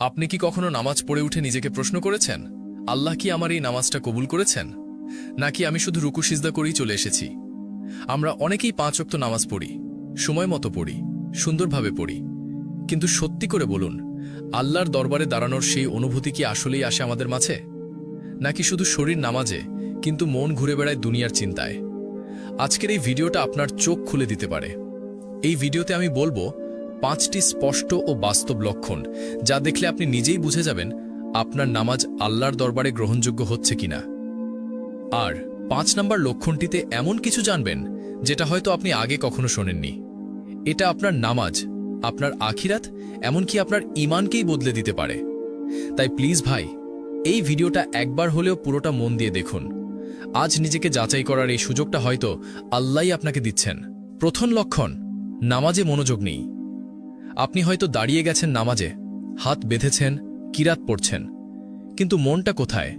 আপনি কি কখনো নামাজ পড়ে উঠে নিজেকে প্রশ্ন করেছেন, আল্লাহ কি আমার এই নামাজটা কবুল করেছেন? নাকি আমি শুধু রুকু সিজদা করেই চলে এসেছি? আমরা অনেকেই পাঁচ অক্ত নামাজ পড়ি, সময় মতো পড়ি, সুন্দরভাবে পড়ি। কিন্তু সত্যি করে বলুন, আল্লাহর দরবারে দাঁড়ানোর সেই অনুভূতি কি আসলেই আসে আমাদের মাঝে? নাকি শুধু শরীর নামাজে, কিন্তু মন ঘুরে বেড়ায় দুনিয়ার চিন্তায়? আজকের এই ভিডিওটা আপনার চোখ খুলে দিতে পারে। এই ভিডিওতে আমি বলব পাঁচটি স্পষ্ট ও বাস্তব লক্ষণ, যা দেখলে আপনি নিজেই বুঝে যাবেন আপনার নামাজ আল্লাহর দরবারে গ্রহণযোগ্য হচ্ছে কিনা। আর পাঁচ নম্বর লক্ষণটিতে এমন কিছু জানবেন, যেটা হয়তো আপনি আগে কখনো শোনেননি। এটা আপনার নামাজ, আপনার আখিরাত, এমনকি আপনার ইমানকেই বদলে দিতে পারে। তাই প্লিজ ভাই, এই ভিডিওটা একবার হলেও পুরোটা মন দিয়ে দেখুন। আজ নিজেকে যাচাই করার এই সুযোগটা হয়তো আল্লাহই আপনাকে দিচ্ছেন। প্রথম লক্ষণ, নামাজে মনোযোগ নেই। আপনি হয়তো দাঁড়িয়ে গেছেন নামাজে, হাত বেঁধেছেন, কিরাত পড়ছেন। কিন্তু মনটা কোথায়?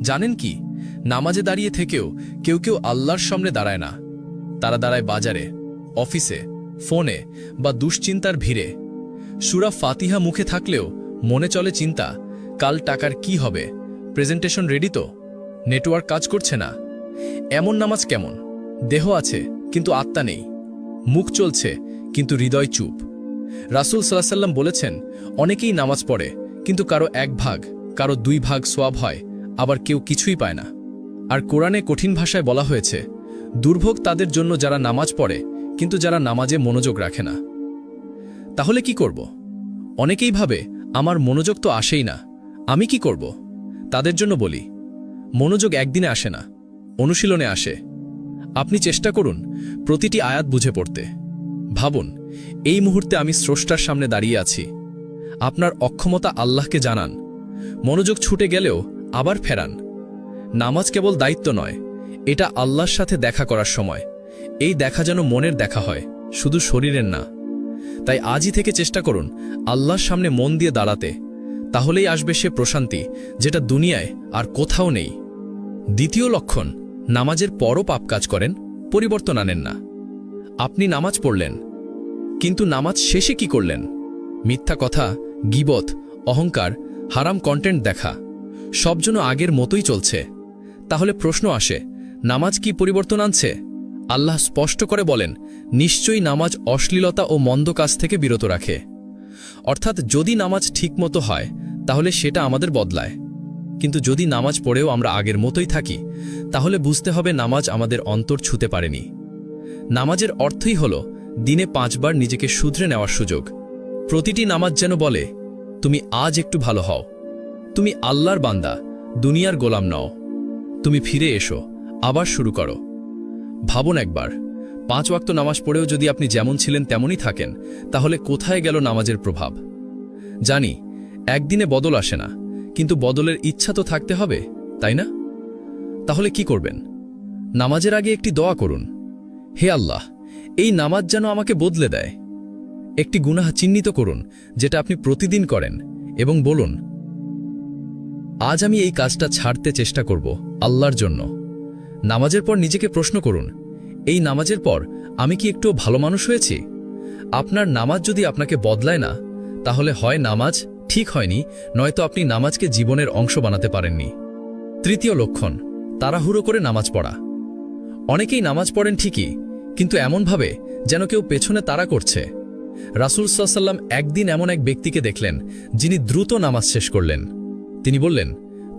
জানেন কি, নামাজে দাঁড়িয়ে থেকেও কেউ কেউ আল্লাহর সামনে দাঁড়ায় না। তারা দাঁড়ায় বাজারে, অফিসে, ফোনে বা দুশ্চিন্তার ভিড়ে। সুরা ফাতিহা মুখে থাকলেও মনে চলে চিন্তা, কাল টাকার কি হবে? প্রেজেন্টেশন রেডি তো? নেটওয়ার্ক কাজ করছে না? এমন নামাজ কেমন? দেহ আছে, কিন্তু আত্মা নেই। মুখ চলছে, কিন্তু হৃদয় চুপ। রাসুল সাল্লাম বলেছেন, অনেকেই নামাজ পড়ে, কিন্তু কারও এক ভাগ, কারও দুই ভাগ সোয়াব হয়, আবার কেউ কিছুই পায় না। আর কোরআনে কঠিন ভাষায় বলা হয়েছে, দুর্ভোগ তাদের জন্য যারা নামাজ পড়ে, কিন্তু যারা নামাজে মনোযোগ রাখে না। তাহলে কি করব? অনেকেই ভাবে, আমার মনোযোগ তো আসেই না, আমি কি করব? তাদের জন্য বলি, মনোযোগ একদিনে আসে না, অনুশীলনে আসে। আপনি চেষ্টা করুন প্রতিটি আয়াত বুঝে পড়তে। ভাবুন এই মুহূর্তে আমি স্রষ্টার সামনে দাঁড়িয়ে আছি। আপনার অক্ষমতা আল্লাহকে জানান। মনোযোগ ছুটে গেলেও আবার ফেরান। নামাজ কেবল দায়িত্ব নয়, এটা আল্লাহর সাথে দেখা করার সময়। এই দেখা যেন মনের দেখা হয়, শুধু শরীরের না। তাই আজই থেকে চেষ্টা করুন আল্লাহর সামনে মন দিয়ে দাঁড়াতে। তাহলেই আসবে সে প্রশান্তি, যেটা দুনিয়ায় আর কোথাও নেই। দ্বিতীয় লক্ষণ, নামাজের পরও পাপ কাজ করেন, পরিবর্তন আনেন না। আপনি নামাজ পড়লেন কিন্তু নামাজ শেষে কি করলেন? মিথ্যা কথা, গিবত, অহংকার, হারাম কন্টেন্ট দেখা, সব যেন আগের মতোই চলছে। তাহলে প্রশ্ন আসে, নামাজ কি পরিবর্তন আনছে? আল্লাহ স্পষ্ট করে বলেন, নিশ্চয়ই নামাজ অশ্লীলতা ও মন্দ কাজ থেকে বিরত রাখে। অর্থাৎ যদি নামাজ ঠিকমতো হয়, তাহলে সেটা আমাদের বদলায়। কিন্তু যদি নামাজ পড়েও আমরা আগের মতোই থাকি, তাহলে বুঝতে হবে নামাজ আমাদের অন্তর ছুতে পারেনি। নামাজের অর্থই হল দিনে পাঁচবার নিজেকে শুধরে নেওয়ার সুযোগ। প্রতিটি নামাজ যেন বলে, তুমি আজ একটু ভালো হও। তুমি আল্লাহর বান্দা, দুনিয়ার গোলাম নও। তুমি ফিরে এসো, আবার শুরু করো। ভাবুন একবার, পাঁচ ওয়াক্ত নামাজ পড়েও যদি আপনি যেমন ছিলেন তেমনই থাকেন, তাহলে কোথায় গেল নামাজের প্রভাব? জানি, একদিনে বদল আসে না, কিন্তু বদলের ইচ্ছা তো থাকতে হবে, তাই না? তাহলে কি করবেন? নামাজের আগে একটি দোয়া করুন। হে আল্লাহ এই নামাজ যেন আমাকে বদলে দেয়। একটি গুনাহ চিহ্নিত করুন, যেটা আপনি প্রতিদিন করেন, এবং বলুন, আজ আমি এই কাজটা ছাড়তে চেষ্টা করব আল্লাহর জন্য। নামাজের পর নিজেকে প্রশ্ন করুন, এই নামাজের পর আমি কি একটু ভালো মানুষ হয়েছি? আপনার নামাজ যদি আপনাকে বদলায় না, তাহলে হয় নামাজ ঠিক হয়নি, নয়তো আপনি নামাজকে জীবনের অংশ বানাতে পারেননি। তৃতীয় লক্ষণ, তাড়াহুড়ো করে নামাজ পড়া। অনেকেই নামাজ পড়েন ঠিকই কিন্তু এমনভাবে যেন কেউ পেছনে তাড়া করছে। রাসুল সাল্লাম একদিন এমন এক ব্যক্তিকে দেখলেন, যিনি দ্রুত নামাজ শেষ করলেন। তিনি বললেন,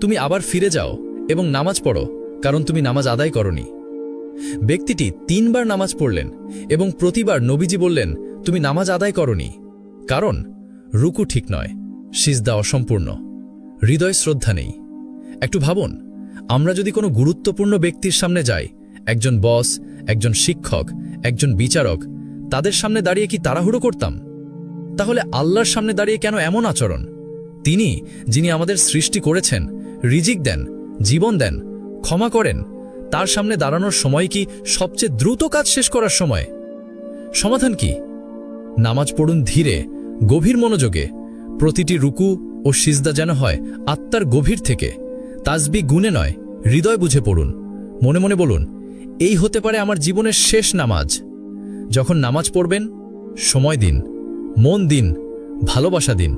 তুমি আবার ফিরে যাও এবং নামাজ পড়ো, কারণ তুমি নামাজ আদায় করনি। ব্যক্তিটি তিনবার নামাজ পড়লেন এবং প্রতিবার নবীজি বললেন, তুমি নামাজ আদায় করনি, কারণ রুকু ঠিক নয়, সিজদা অসম্পূর্ণ, হৃদয় শ্রদ্ধা নেই। একটু ভাবুন, আমরা যদি কোনো গুরুত্বপূর্ণ ব্যক্তির সামনে যাই, একজন বস একজন শিক্ষক, একজন বিচারক, তাদের সামনে দাঁড়িয়ে কি তাড়াহুড়ো করতাম? তাহলে আল্লাহর সামনে দাঁড়িয়ে কেন এমন আচরণ? তিনি, যিনি আমাদের সৃষ্টি করেছেন, রিজিক দেন, জীবন দেন, ক্ষমা করেন, তার সামনে দাঁড়ানোর সময় কি সবচেয়ে দ্রুত কাজ শেষ করার সময়? সমাধান কি? নামাজ পড়ুন ধীরে, গভীর মনোযোগে, প্রতিটি রুকু ও সিজদা যেন হয় আত্মার গভীর থেকে তাজবি গুণে নয়, হৃদয় বুঝে পড়ুন, মনে মনে বলুন এই হতে পারে আমার জীবনের শেষ নামাজ। যখন নামাজ পড়বেন, সময় দিন, মন দিন, ভালোবাসা দিন।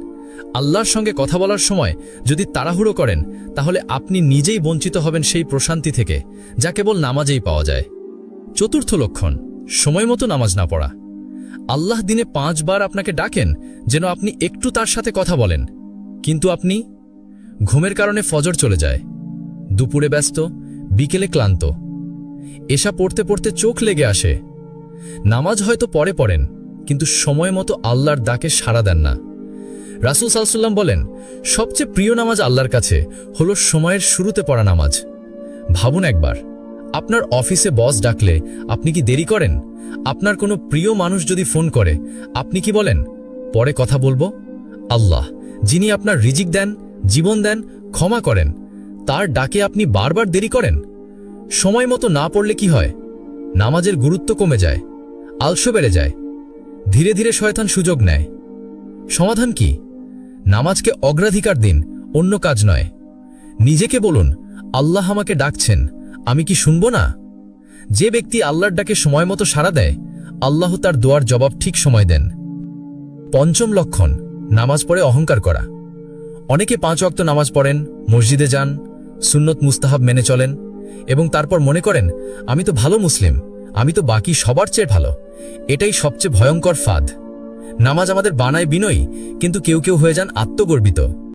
আল্লাহর সঙ্গে কথা বলার সময় যদি তাড়াহুড়ো করেন, তাহলে আপনি নিজেই বঞ্চিত হবেন সেই প্রশান্তি থেকে, যা কেবল নামাজেই পাওয়া যায়। চতুর্থ লক্ষণ, সময় মতো নামাজ না পড়া। আল্লাহ দিনে পাঁচবার আপনাকে ডাকেন যেন আপনি একটু তার সাথে কথা বলেন। কিন্তু আপনি ঘুমের কারণে ফজর চলে যায়। দুপুরে ব্যস্ত, বিকেলে ক্লান্ত। এসা পড়তে পড়তে চোখ লেগে আসে। নামাজ হয়তো পরে পড়েন, কিন্তু সময় মতো আল্লাহর ডাকে সাড়া দেন না। রাসুল সাল্লাম বলেন, সবচেয়ে প্রিয় নামাজ আল্লাহর কাছে হলো সময়ের শুরুতে পড়া নামাজ। ভাবুন একবার, আপনার অফিসে বস ডাকলে আপনি কি দেরি করেন? আপনার কোনো প্রিয় মানুষ যদি ফোন করে, আপনি কি বলেন? পরে কথা বলব। আল্লাহ, যিনি আপনার রিজিক দেন, জীবন দেন, ক্ষমা করেন, তার ডাকে আপনি বারবার দেরি করেন? সময় মতো না পড়লে কি হয়? নামাজের গুরুত্ব কমে যায় আলস্য বেড়ে যায়, ধীরে ধীরে শয়তান সুযোগ নেয়। সমাধান কি? নামাজকে অগ্রাধিকার দিন, অন্য কাজ নয়। নিজেকে বলুন, আল্লাহ আমাকে ডাকছেন, আমি কি শুনব না? যে ব্যক্তি আল্লাহর ডাকে সময় মতো সাড়া দেয়, আল্লাহ তার দোয়ার জবাব ঠিক সময় দেন। পঞ্চম লক্ষণ, নামাজ পড়ে অহংকার করা। অনেকে পাঁচ অক্ত নামাজ পড়েন, মসজিদে যান, সুন্নত মুস্তাহাব মেনে চলেন এবং তারপর মনে করেন, আমি তো ভালো মুসলিম, আমি তো বাকি সবার চেয়ে ভালো। এটাই সবচেয়ে ভয়ঙ্কর ফাঁদ। নামাজ আমাদের বানায় বিনয়ী, কিন্তু কেউ কেউ হয়ে যান আত্মগর্বিত।